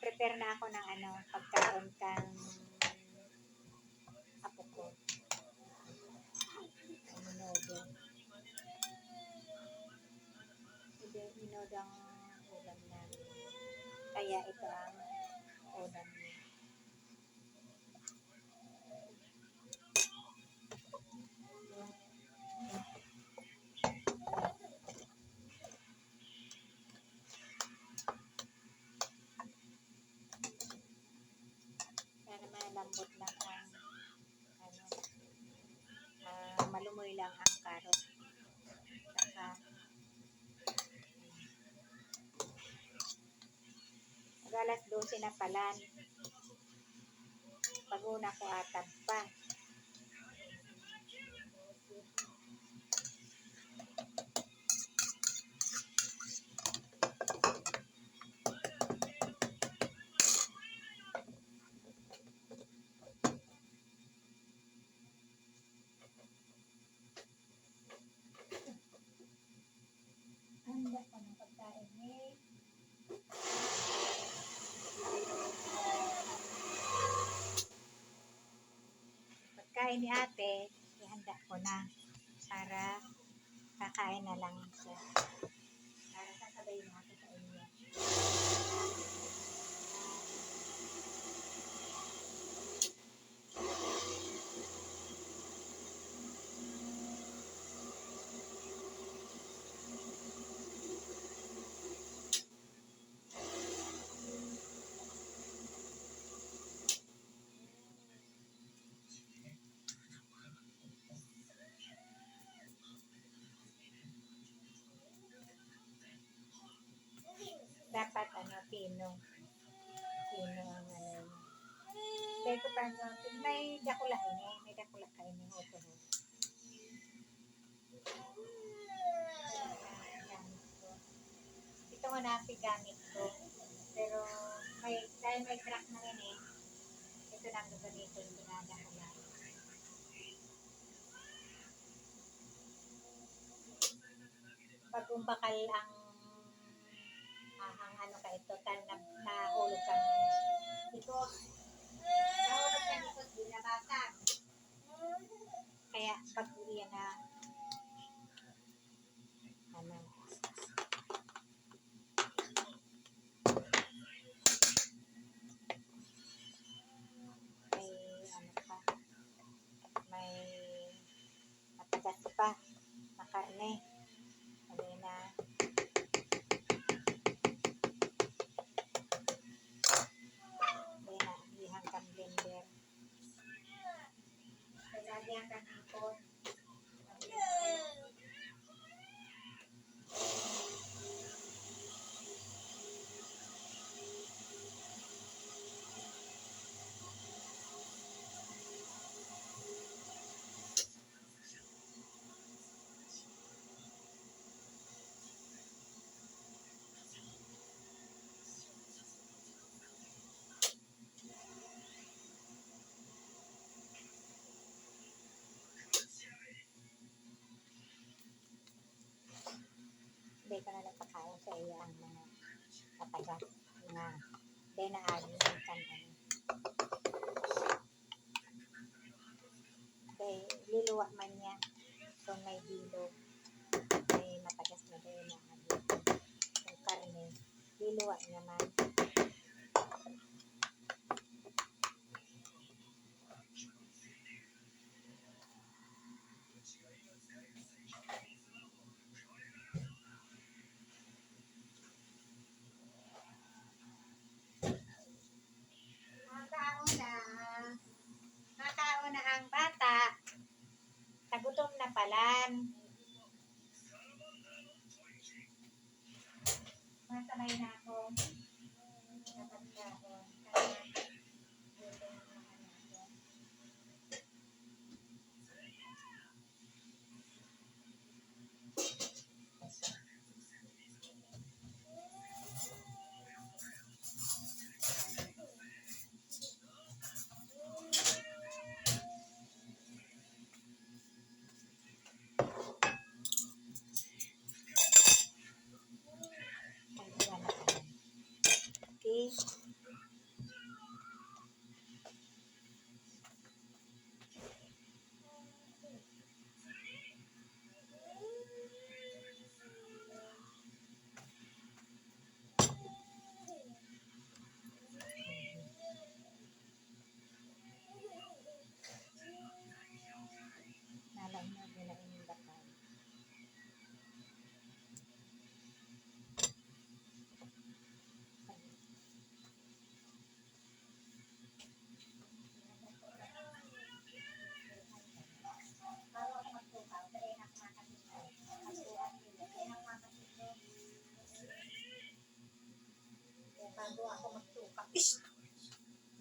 Mag-prepare na ako ng ano, pagkaon kang apo ko. Minodo. Minodo ang ulam namin. Kaya ito ang ulam niya. Sana malambot lang ang ano, ah, malumoy karot. Saka, mag alas 12 na palan. Paguna ko atap pa. Pagkain ni ate, ihanda ko na para kakain na lang siya. Para sasabayin natin sa inyo. Pino. Pino ang ano niya. Dahil ko pa ano, may dakula ini, may dakula ka ini, ito ho. Ito nga napi gamit ko. Pero may, dahil may crack na ini, ito lang gagamitin, dinadakula. Pag umbakal ang ah, ang ka ito, tan na, nahulog kang ikot. Nahulog kang ikot, di nabasag. Kaya pag uwi na ano, may ano pa, may matagas pa na karne. Ano na, Kaya ihang kang blender. Kaya kang ipon. Hindi ko na iya ang mga katagat na agin ang kandan. Kaya liluwa man niya kung may bilog. May matagas na din na agin. Yung karne, liluwa niya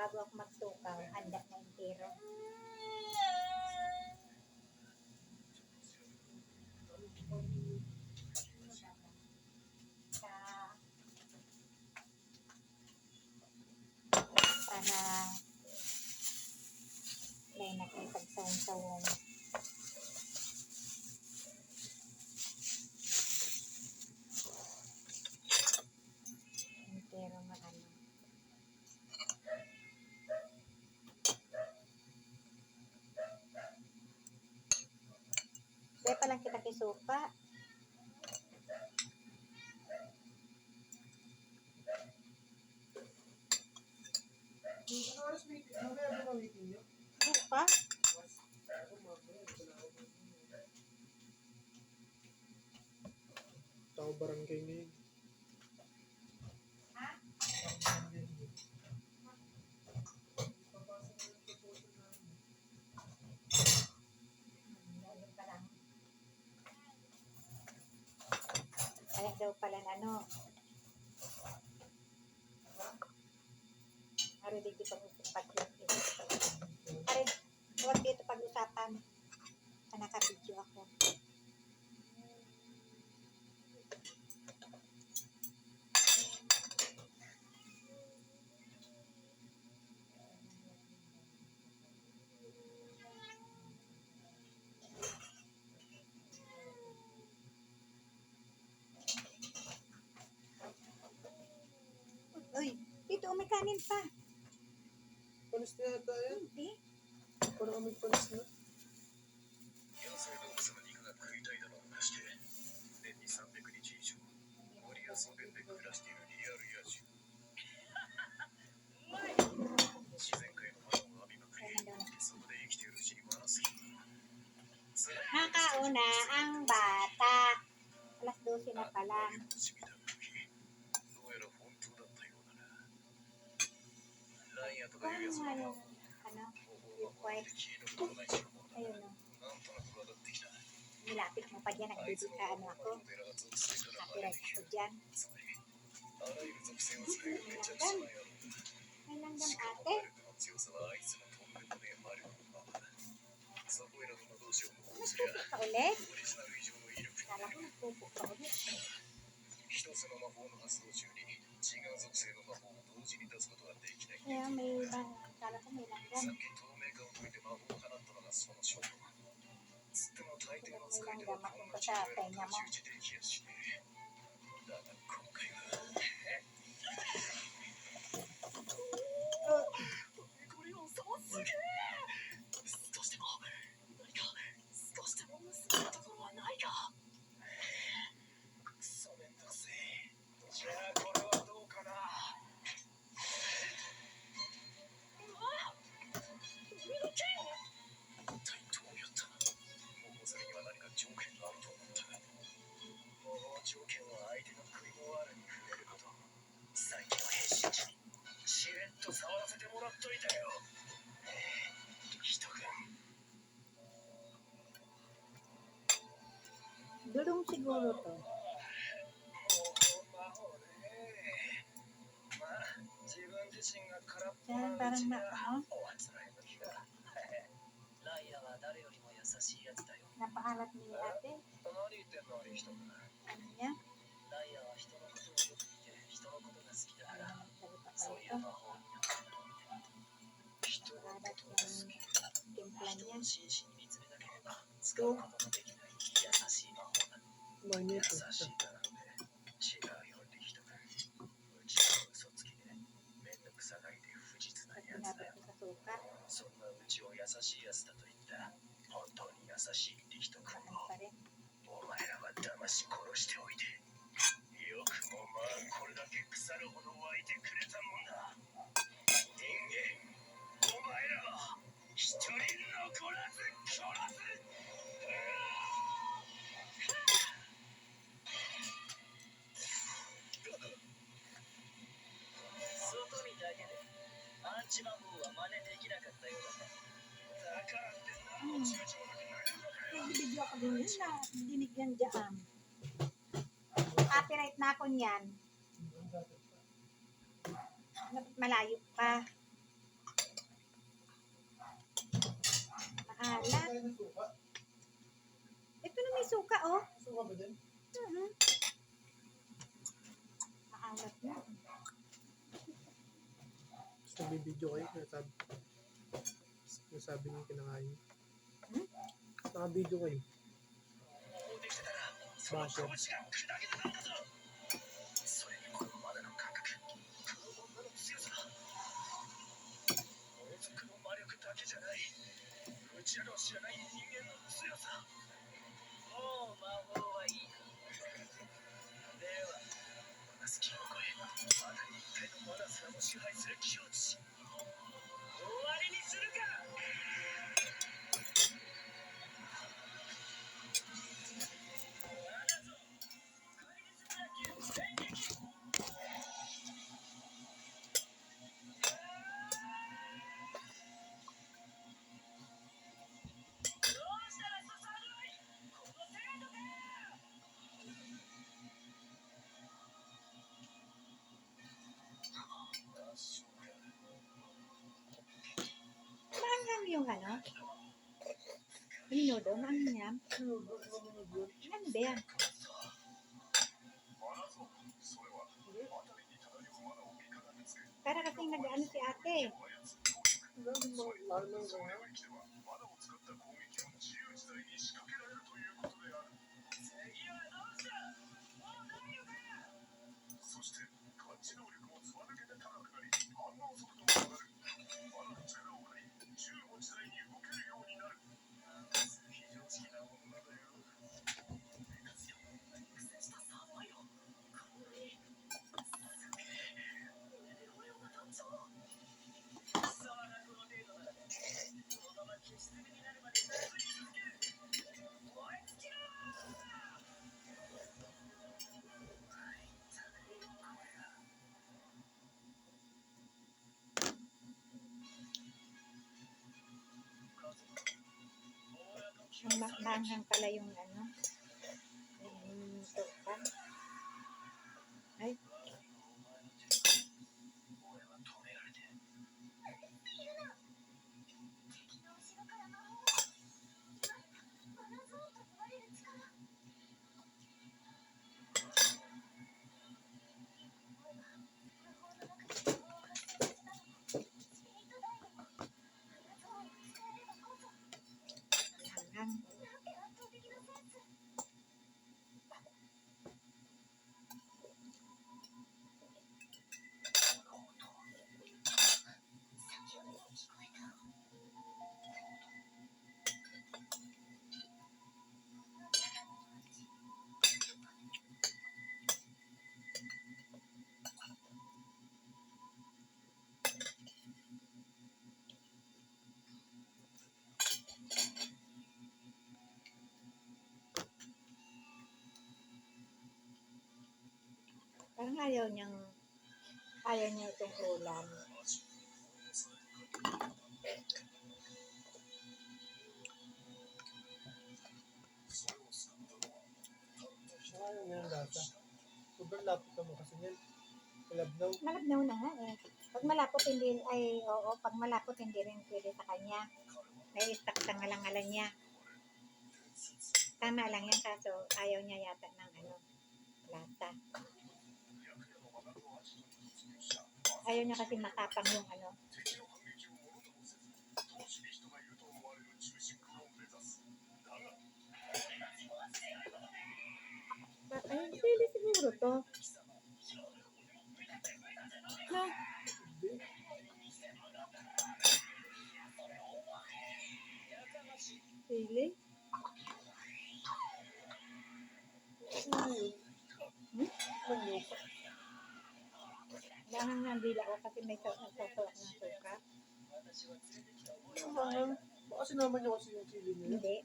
Bago ako magtukaw, handa pa daw pala ano. oh, may kanin pa. Panis na yata yan. Hindi. Parang kami panis na. Nakauna ang bata. Alas 12 na pala. Nilapit mo pa dyan. あいつ Nagbibig の ka 魔 ano 法 ako. の寺が属性から Copyright 離れ ako dyan. つまりあらゆる属性を使えるめちゃくちゃな野郎だ May langgam しかも ate. 魔力の強さはあいつのとんでもねえ魔力のままだそこいらの魔導士を模倣すりゃ Nagpupo ka ulit? オリジナル以上の威力に Kala な ko る nagpupo ka ulit. 一つの魔法の発動中に 違う属性の魔法を同時に出すことができない。Kaya may bang, kala ko may さ langgam. っき透明化を解いて魔法を放ったのがその証拠つっても大抵の使い手はこんな違いの太刀打ちできやしね。えだが今回は。これをさすげえだよ napaalat ni ate. 何言ってん。のあれ人が Ano niya? ライアは人のことをよく見て人のことが好きだからそういう ito. 魔法にな。ってるの人を真摯に見つめな。ければ使うことのできな。いだ。May 優しいだなんて違うよリヒト君うちは嘘つき。でめんどくさがりで不実なやつだよそんなうちを優しいやつだと言った本当に優しいリヒト君 saan をお前らは騙し殺しておいてよくもまあこれだけ腐るほど湧いてくれたもんだ yan dyan. Copyright na ako niyan. Malayo pa. Maalat. Ito na may suka, oh. Suka ba din? Mhm. Maalat na. Tapos nagbibideo kayo. Nasabi, nasabi niyo kinakain. Hmm? Naka-video kayo. 一番後ろうちらの知らない。人間の強さ。もう魔法はいいかではマナスを超えまだ一体のマナスラも支配する境地。終わりにするか。Ba naman yun? Ano ba yan? Para kasi nag-ano si ate. Lalo lang maanghang pala yung ano. Parang ayaw niyang, ayaw niya itong ulam. Ayaw niya ng lasa. Sobrang lapit naman kasi yan. Malabnaw. Malabnaw na nga eh. Pag malapot hindi, ay oo, pag malapot hindi rin pwede sa kanya. Nai-stuck sa ngalangalan niya. Tama lang yan kaso ayaw niya yata ng ano, lasa. Ayaw niya kasi matapang yung ano. Ay, pwede siguro to. No. Really? Hmm. Hmm? Nangangang dila ko kasi may nagtutulak ng suka. Ano? Baka sinama niyo kasi yung chili niya. Hindi.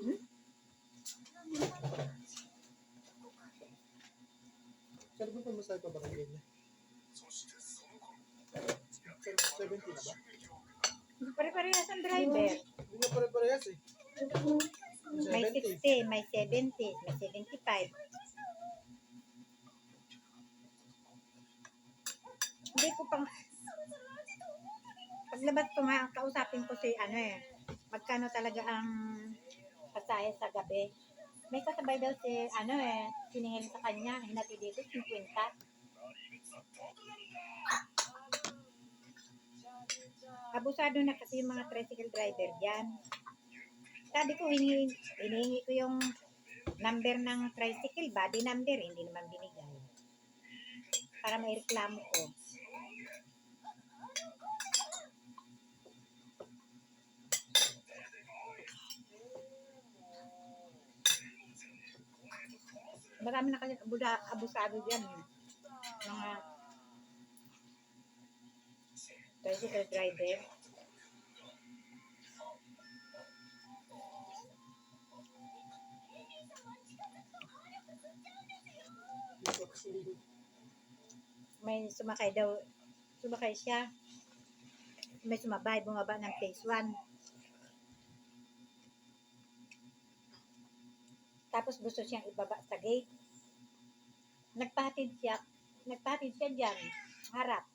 Hmm? Pero kung masaya pa ba kayo niya? Pare-parehas ang driver. Hindi nga pare-parehas eh. May 70. 60, may 70, may 75. Hindi ko pang... Paglabas ko nga, kausapin ko si ano eh, magkano talaga ang pasaya sa gabi. May kasabay daw si ano eh, siningil sa kanya, hinati dito, 50. Abusado na kasi yung mga tricycle driver dyan. Sabi ko, hinihingi, hinihingi ko yung number ng tricycle, body number, hindi naman binigay. Para may reklamo ko. Marami na kasi abusado dyan. Eh. Mga tricycle driver. may sumakay daw, sumakay siya. May sumabay, bumaba ng phase 1. Tapos gusto siyang ibaba sa gate. Nagpahatid siya, nagpahatid siya dyan, harap.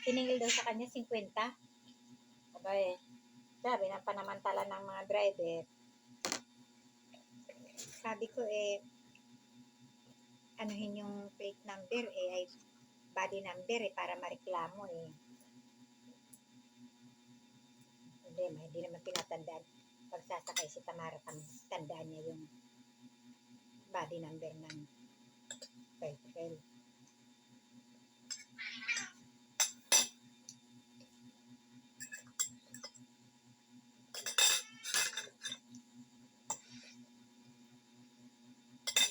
Tiningil daw sa kanya 50. Abay, sabi ng panamantala ng mga driver. Sabi ko eh, anuhin yung plate number eh, ay body number eh, para mareklamo eh. Hindi, ma, hindi naman tinatandaan. Pagsasakay si Tamara, tam- tandaan niya yung body number ng tricycle.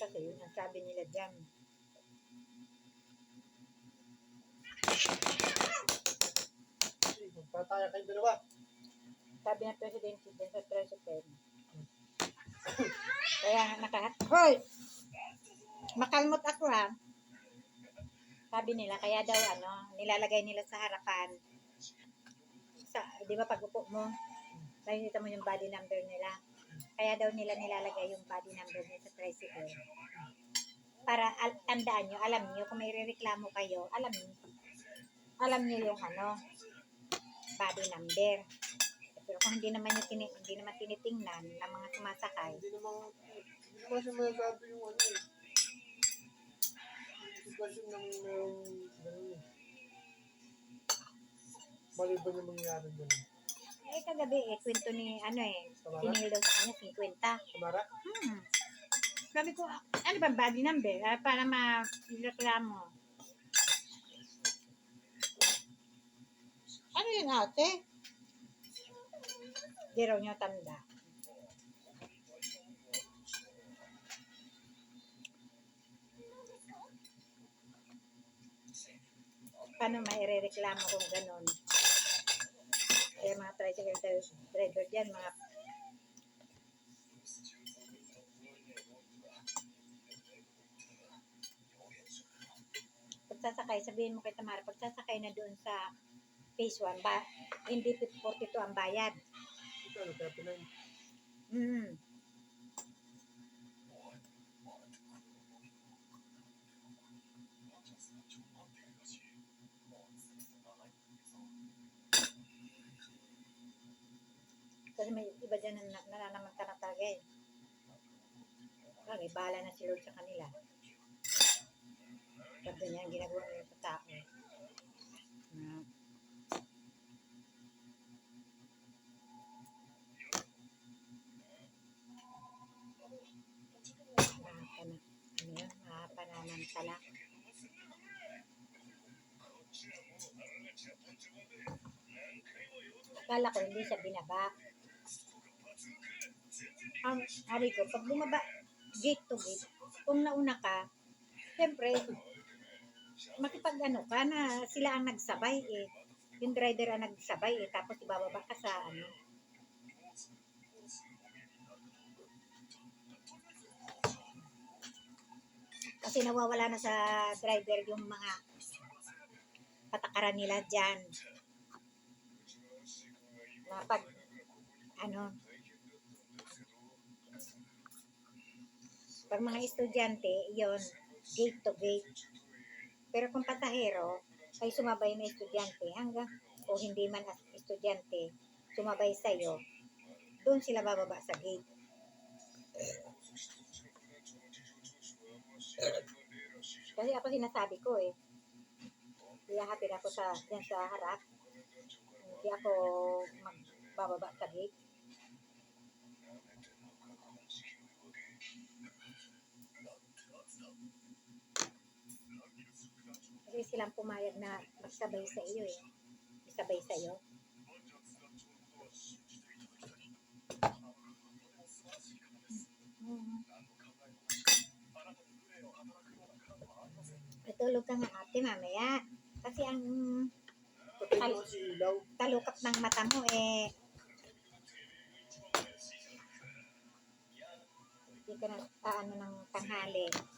Kasi yun ang sabi nila dyan. Magpataya kayo dalawa. Sabi ng presidente din sa tricycle. Kaya nakahat. Hoy! Makalmot ako ha. Sabi nila, kaya daw ano, nilalagay nila sa harapan. Sa, di ba pag upo mo, nakikita mo yung body number nila. Kaya daw nila nilalagay yung body number nila sa tricycle. Para al- tandaan nyo, alam nyo, kung may reklamo kayo, alam nyo, alam nyo yung ano, body number. Pero kung hindi naman yung tini, hindi naman tinitingnan ng mga sumasakay, Hindi naman, hindi naman siya yung ano eh. Sitwasyon ng merong ganun eh. Maliban yung mangyayari dyan. Eh kagabi eh, kwento ni ano eh, tiningil daw sa kanya 50. Tamara? Hmm. Sabi ko, ano ba body number? Ah, para ma-reklamo. Ano yun ate? Di raw niyo tanda. Paano mairereklamo kung ganun? Kaya mga tricycle dri- driver dyan, mga pagsasakay, sabihin mo kay Tamara, pagsasakay na doon sa phase 1, ba, hindi 42 ang bayad. Ito ano, 39. Mm. Kasi may iba dyan na na- nananamantala talaga eh. Bagay, bahala na si Lord sa kanila. Pag ganyan ang ginagawa nila sa tao. Na, yun? Mahapanamantala. Akala ko hindi siya binaba. Ang sabi ko, pag bumaba, gate to gate, kung nauna ka, siyempre, makipag ano ka na sila ang nagsabay eh. Yung driver ang nagsabay eh, tapos ibababa ka sa ano. Kasi nawawala na sa driver yung mga patakaran nila dyan. Na pag ano, pag mga estudyante, yon gate to gate. Pero kung pasahero, ay sumabay na estudyante hanggang o hindi man estudyante, sumabay sa'yo, doon sila bababa sa gate. Kasi ako sinasabi ko eh, iyahatid ako sa, dyan sa harap. Hindi ako magbababa sa gate. Kasi silang pumayag na magsabay sa iyo eh. Isabay sa iyo. Mm. Itulog ka nga ate mamaya. Kasi ang ilaw. talukap ng mata mo eh. Hindi ka na ano ng tanghali.